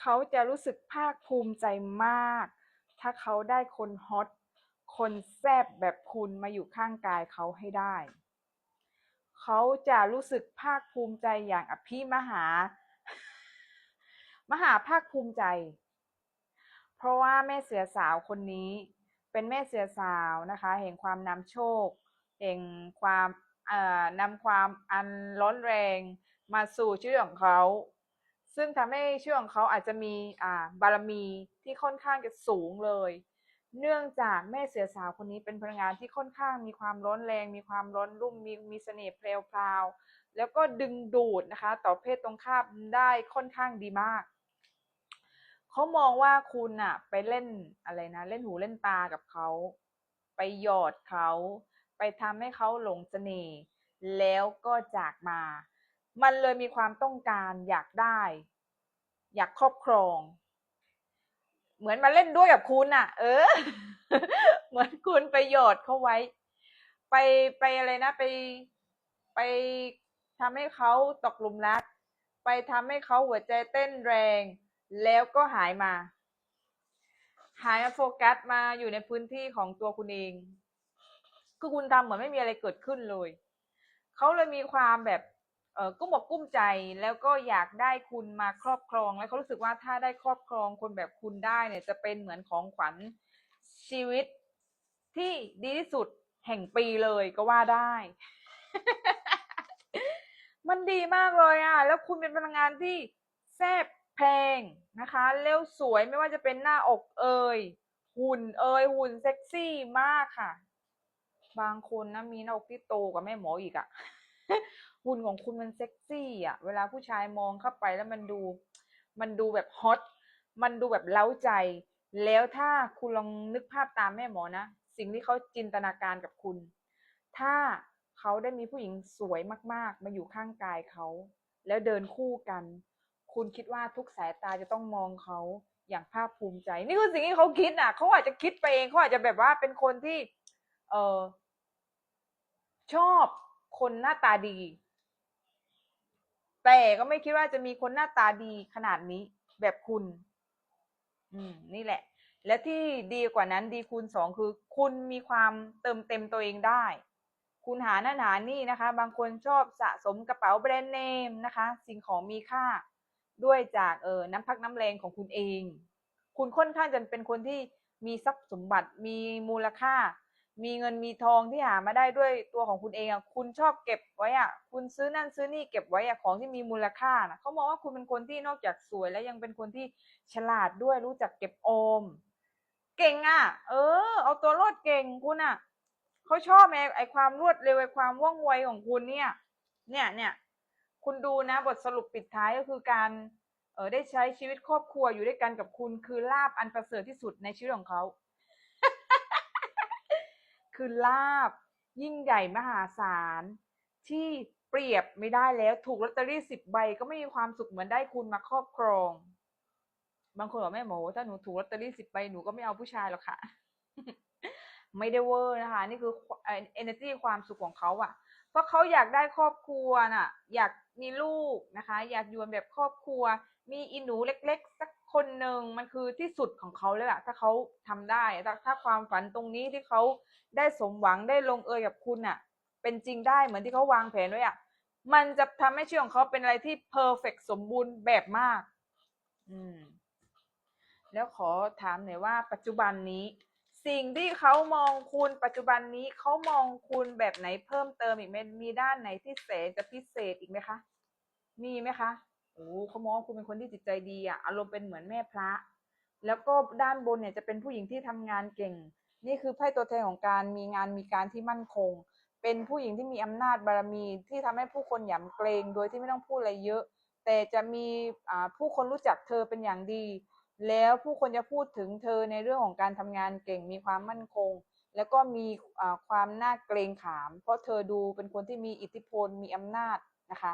เขาจะรู้สึกภาคภูมิใจมาก ถ้าเขาได้คนฮอต คนแซบแบบคุณมาอยู่ข้างกายเขาให้ได้ เขาจะรู้สึกภาคภูมิใจอย่างอภิมหา มหาภาคภูมิใจ เพราะว่าแม่เสือสาวคนนี้เป็นแม่เสือสาวนะคะแห่งความนำโชคแห่งความนำความอันร้อนแรงมาสู่ชื่อของเขา ซึ่งทำให้ชื่อของเขาอาจจะมีอ่าบารมีที่ค่อนข้างจะสูงเลย เนื่องจากแม่เสือสาวคนนี้เป็นพลังงานที่ค่อนข้างมีความร้อนแรง มีความร้อนรุ่มมีมีเสน่ห์เพลวพราวแล้วก็ดึงดูดนะคะ ต่อเพศตรงข้ามได้ค่อนข้างดีมากเขามองว่าคุณอะไปเล่นอะไรนะ เล่นหูเล่นตากับเขาไปหยอดเขา ไปทำให้เขาหลงเสน่ห์แล้วก็จากมา มันเลยมีความต้องการอยากได้ อยากครอบครอง เหมือนมาเล่นด้วยกับคุณอะเออ เหมือนคุณไปหยอดเขาไว้ ไปไปอะไรนะ ไปไปทำให้เขาตกหลุมรัก ไปทำให้เขาหัวใจเต้นแรง แล้วก็หายมา หายมาโฟกัสมาอยู่ในพื้นที่ของตัวคุณเองคือคุณทำเหมือนไม่มีอะไรเกิดขึ้นเลย เขาเลยมีความแบบ เออกุ้มอกกุ้มใจแล้วก็อยากได้คุณมาครอบครอง แล้วเขารู้สึกว่าถ้าได้ครอบครองคนแบบคุณได้เนี่ย จะเป็นเหมือนของขวัญชีวิตที่ดีที่สุดแห่งปีเลยก็ว่าได้ มันดีมากเลยอะ แล้วคุณเป็นพลังงานที่แซ่บแพงนะคะแล้วสวยไม่ว่าจะเป็นหน้าอกเอ่ยหุ่นเอ่ยหุ่นเซ็กซี่มากค่ะ บางคนนะมีหน้าอกที่โตกว่าแม่หมออีกอะ หุ่นของคุณมันเซ็กซี่อะ เวลาผู้ชายมองเข้าไปแล้วมันดู มันดูแบบฮอต มันดูแบบเล้าใจ แล้วถ้าคุณลองนึกภาพตามแม่หมอนะ สิ่งที่เขาจินตนาการกับคุณ ถ้าเขาได้มีผู้หญิงสวยมากๆ มาอยู่ข้างกายเขา แล้วเดินคู่กัน คุณคิดว่าทุกสายตาจะต้องมองเขาอย่างภาคภูมิใจ นี่คือสิ่งที่เขาคิดอะ เขาอาจจะคิดไปเอง เขาอาจจะแบบว่าเป็นคนที่ เออชอบคนหน้าตาดี แต่ก็ไม่คิดว่าจะมีคนหน้าตาดีขนาดนี้แบบคุณ อืม นี่แหละ และที่ดีกว่านั้นดีคูณสองคือ คุณมีความเติมเต็มตัวเองได้ คุณหาหน้าหนานี่นะคะ บางคนชอบสะสมกระเป๋าแบรนด์เนมนะคะ สิ่งของมีค่า ด้วยจากเออน้ำพักน้ำแรงของคุณเอง คุณค่อนข้างจะเป็นคนที่มีทรัพย์สมบัติมีมูลค่า มีเงินมีทองที่หามาได้ด้วยตัวของคุณเองอะคุณชอบเก็บไว้อะคุณซื้อนั่นซื้อนี่เก็บไว้อะของที่มีมูลค่านะเขามองว่าคุณเป็นคนที่นอกจากสวยแล้วยังเป็นคนที่ฉลาดด้วยรู้จักเก็บออมเก่งอะ เออ เอาตัวรอดเก่งคุณอะเขาชอบไอ้ไอความรวดเร็วไอความว่องไวของคุณเนี่ย เนี่ยเนี่ยคุณดูนะบทสรุปปิดท้ายก็คือการเออได้ใช้ชีวิตครอบครัวอยู่ด้วยกันกับคุณคือลาบอันประเสริฐที่สุดในชีวิตของเขา คือลาบ ยิ่งใหญ่มหาศาล ที่เปรียบไม่ได้แล้ว ถูกลอตเตอรี่สิบใบก็ไม่มีความสุขเหมือนได้คุณมาครอบครอง บางคนบอกแม่หมูถ้าหนูถูกลอตเตอรี่สิบใบหนูก็ไม่เอาผู้ชายหรอกค่ะ ไม่ได้เวอร์นะคะ นี่คือเอเนอร์จีความสุขของเขาอะเพราะเขาอยากได้ครอบครัวน่ะ อยาก มีลูกนะคะ อยากอยู่แบบครอบครัว มีอีหนูเล็กๆ สักคนหนึ่งมันคือที่สุดของเขาเลยอะถ้าเขาทำได้ถ้าถ้าความฝันตรงนี้ที่เขาได้สมหวังได้ลงเอยกับคุณอะเป็นจริงได้เหมือนที่เขาวางแผนไว้อะมันจะทำให้ชีวิตของเขาเป็นอะไรที่เพอร์เฟกสมบูรณ์แบบมาก อืม แล้วขอถามหน่อยว่าปัจจุบันนี้ สิ่งที่เขามองคุณปัจจุบันนี้เขามองคุณแบบไหนเพิ่มเติมอีกไหมมีด้านไหนที่แสนจะพิเศษอีกไหมคะ มีไหมคะโอ้เขามองคุณเป็นคนที่จิตใจดีอะอารมณ์เป็นเหมือนแม่พระ แล้วก็ด้านบนเนี่ยจะเป็นผู้หญิงที่ทำงานเก่ง นี่คือไพ่ตัวแทนของการมีงานมีการที่มั่นคง เป็นผู้หญิงที่มีอำนาจบารมีที่ทำให้ผู้คนหยำเกรงโดยที่ไม่ต้องพูดอะไรเยอะ แต่จะมีผู้คนรู้จักเธอเป็นอย่างดี แล้วผู้คนจะพูดถึงเธอในเรื่องของการทำงานเก่งมีความมั่นคง แล้วก็มีความน่าเกรงขาม เพราะเธอดูเป็นคนที่มีอิทธิพลมีอำนาจนะคะ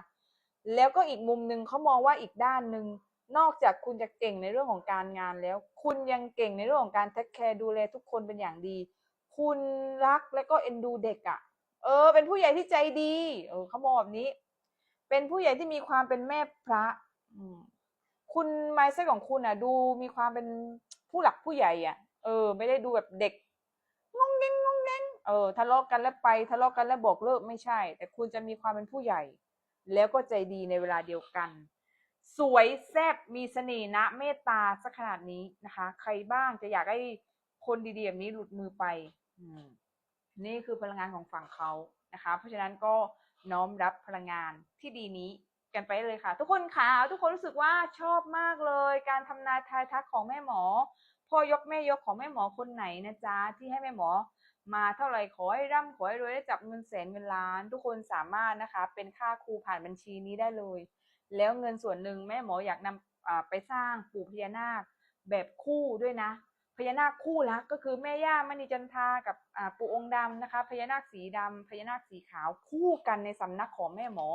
แล้วก็อีกมุมหนึ่งเขามองว่าอีกด้านหนึ่งนอกจากคุณจะเก่งในเรื่องของการงานแล้ว คุณยังเก่งในเรื่องของการเทคแคร์ดูแลทุกคนเป็นอย่างดี คุณรักและก็เอ็นดูเด็กอะ่ะ เออ เป็นผู้ใหญ่ที่ใจดี เออเขามองแบบนี้ เป็นผู้ใหญ่ที่มีความเป็นแม่พระอืม คุณไมซ์เซ็ตของคุณอะ ดูมีความเป็นผู้หลักผู้ใหญ่อะ เออ ไม่ได้ดูแบบเด็กงงเงงงงเงงเออทะเลาะกันแล้วไปทะเลาะกันแล้วบอกเลิกไม่ใช่ แต่คุณจะมีความเป็นผู้ใหญ่ แล้วก็ใจดีในเวลาเดียวกัน สวยแซ่บมีเสน่ห์นะ เมตตาสักขนาดนี้นะคะ ใครบ้างจะอยากให้คนดีๆแบบนี้หลุดมือไปนี่คือพลังงานของฝั่งเขานะคะ เพราะฉะนั้นก็น้อมรับพลังงานที่ดีนี้ กันไปเลยค่ะ ทุกคนค่ะทุกคนรู้สึกว่าชอบมากเลย การทำนายทายทักของแม่หมอ พ่อยกแม่ยกของแม่หมอคนไหนนะจ๊ะที่ให้แม่หมอ มาเท่าไหร่ขอให้ร่ำขอให้รวยได้จับเงินแสนเงินล้าน ทุกคนสามารถนะคะ เป็นค่าครูผ่านบัญชีนี้ได้เลย แล้วเงินส่วนหนึ่งแม่หมออยากนำอ่าไปสร้างปู่พญานาคแบบคู่ด้วยนะ พญานาคคู่รักก็คือแม่ย่ามณีจันทากับปู่องค์ดำนะคะพญานาคสีดำพญานาคสีขาวคู่กันในสำนักของแม่หมอ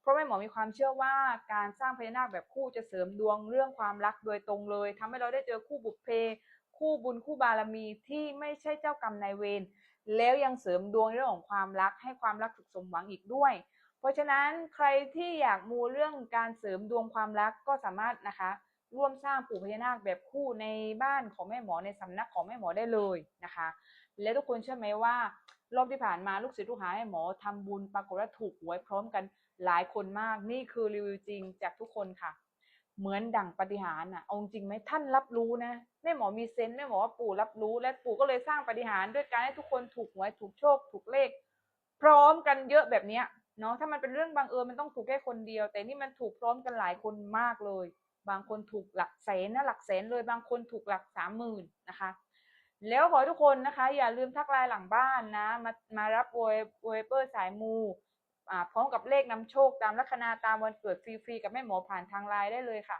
เพราะแม่หมอมีความเชื่อว่าการสร้างพญานาคแบบคู่จะเสริมดวงเรื่องความรักโดยตรงเลยทำให้เราได้เจอคู่บุพเพ คู่บุญคู่บารมีที่ไม่ใช่เจ้ากรรมนายเวรแล้วยังเสริมดวงเรื่องของความรักให้ความรักสุขสมหวังอีกด้วย เพราะฉะนั้นใครที่อยากมูเรื่องการเสริมดวงความรักก็สามารถนะคะ ร่วมสร้างปู่พญานาคแบบคู่ในบ้านของแม่หมอในสำนักของแม่หมอได้เลยนะคะ และทุกคนเชื่อไหมว่ารอบที่ผ่านมาลูกศิษย์ลูกหาแม่หมอทำบุญปรากฏว่าถูกหวยพร้อมกันหลายคนมากนี่คือรีวิวจริงจากทุกคนค่ะ เหมือนดั่งปาฏิหารย์อะเอาจริงไหมท่านรับรู้นะแม่หมอมีเซนส์แม่หมอว่าปู่รับรู้และปู่ก็เลยสร้างปาฏิหารย์ด้วยการให้ทุกคนถูกหวยถูกโชค ถูกเลข พร้อมกันเยอะแบบเนี้ยเนาะถ้ามันเป็นเรื่องบังเอิญมันต้องถูกแค่คนเดียว แต่นี่มันถูกพร้อมกันหลายคนมากเลย บางคนถูกหลักแสนนะหลักแสนเลยบางคนถูกหลักสามหมื่นนะคะ แล้วขอทุกคนนะคะ อย่าลืมทักไลน์หลังบ้านนะ มามารับโวยโวยเปอร์สายมูพร้อมกับเลขนำโชคตามลัคนาตามวันเกิดฟรีๆกับแม่หมอผ่านทางไลน์ได้เลยค่ะ